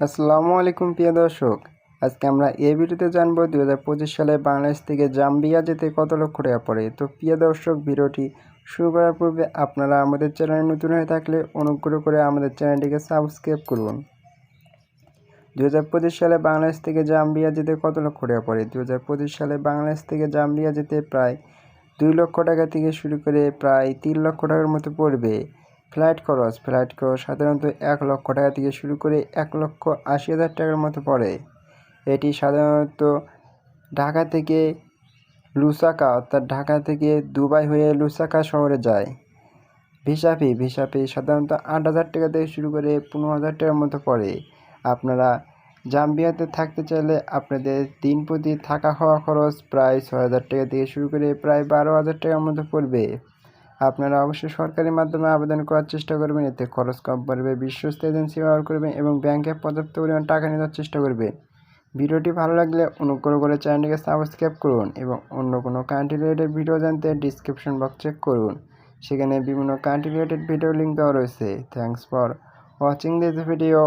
আসসালামু আলাইকুম প্রিয় দর্শক, আজকে আমরা এই ভিডিওতে জানব দু হাজার পঁচিশ সালে বাংলাদেশ থেকে জাম্বিয়া যেতে কত লক্ষ টাকা পড়ে। তো প্রিয় দর্শক, ভিডিওটি শুরু করার পূর্বে আপনারা আমাদের চ্যানেলে নতুন হয়ে থাকলে অনুগ্রহ করে আমাদের চ্যানেলটিকে সাবস্ক্রাইব করুন। দু হাজার পঁচিশ সালে বাংলাদেশ থেকে জাম্বিয়া যেতে কত লক্ষ টাকা পড়ে? দু হাজার পঁচিশ সালে বাংলাদেশ থেকে জাম্বিয়া যেতে প্রায় দুই লক্ষ টাকা থেকে শুরু করে প্রায় তিন লক্ষ টাকার মতো পড়বে। ফ্লাইট খরচ। ফ্লাইট খরচ সাধারণত এক লক্ষ টাকা থেকে শুরু করে এক লক্ষ আশি হাজার টাকার মতো পড়ে। এটি সাধারণত ঢাকা থেকে লুসাকা, অর্থাৎ ঢাকা থেকে দুবাই হয়ে লুসাকা শহরে যায়। ভিসা ফি। ভিসা ফি সাধারণত আট হাজার টাকা থেকে শুরু করে পনেরো হাজার টাকার মতো পড়ে। আপনারা জাম্বিয়াতে থাকতে চাইলে আপনাদের দিন প্রতি থাকা খাওয়া খরচ প্রায় ছয় হাজার টাকা থেকে শুরু করে প্রায় বারো হাজার টাকার মতো পড়বে। আপনারা অবশ্যই সরকারি মাধ্যমে আবেদন করার চেষ্টা করবেন। এতে খরচ কম পড়বে, বিশ্বস্ত এজেন্সি ব্যবহার করবেন এবং ব্যাংকে পর্যাপ্ত পরিমাণ টাকা নেওয়ার চেষ্টা করবেন ভিডিওটি ভালো লাগলে অনুগ্রহ করে চ্যানেলটিকে সাবস্ক্রাইব করুন এবং অন্য কোনো কান্ট্রি রিলেটেড ভিডিও জানতে ডিসক্রিপশন বক্স চেক করুন। সেখানে বিভিন্ন কান্ট্রি রিলেটেড ভিডিও লিঙ্ক দেওয়া রয়েছে। Thanks for watching this video